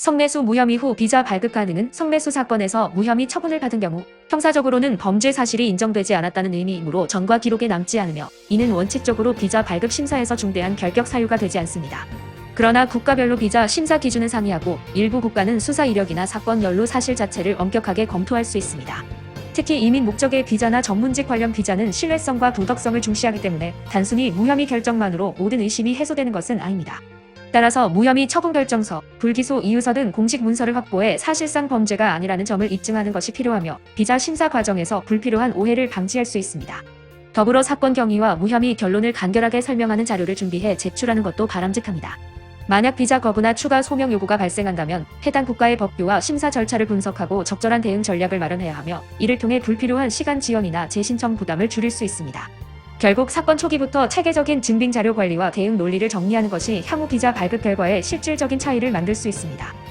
성매수 무혐의 후 비자 발급 가능은 성매수 사건에서 무혐의 처분을 받은 경우 형사적으로는 범죄 사실이 인정되지 않았다는 의미이므로 전과 기록에 남지 않으며 이는 원칙적으로 비자 발급 심사에서 중대한 결격 사유가 되지 않습니다. 그러나 국가별로 비자 심사 기준은 상이하고 일부 국가는 수사 이력이나 사건 연루 사실 자체를 엄격하게 검토할 수 있습니다. 특히 이민 목적의 비자나 전문직 관련 비자는 신뢰성과 도덕성을 중시하기 때문에 단순히 무혐의 결정만으로 모든 의심이 해소되는 것은 아닙니다. 따라서 무혐의 처분 결정서, 불기소 이유서 등 공식 문서를 확보해 사실상 범죄가 아니라는 점을 입증하는 것이 필요하며 비자 심사 과정에서 불필요한 오해를 방지할 수 있습니다. 더불어 사건 경위와 무혐의 결론을 간결하게 설명하는 자료를 준비해 제출하는 것도 바람직합니다. 만약 비자 거부나 추가 소명 요구가 발생한다면 해당 국가의 법규와 심사 절차를 분석하고 적절한 대응 전략을 마련해야 하며 이를 통해 불필요한 시간 지연이나 재신청 부담을 줄일 수 있습니다. 결국 사건 초기부터 체계적인 증빙 자료 관리와 대응 논리를 정리하는 것이 향후 비자 발급 결과에 실질적인 차이를 만들 수 있습니다.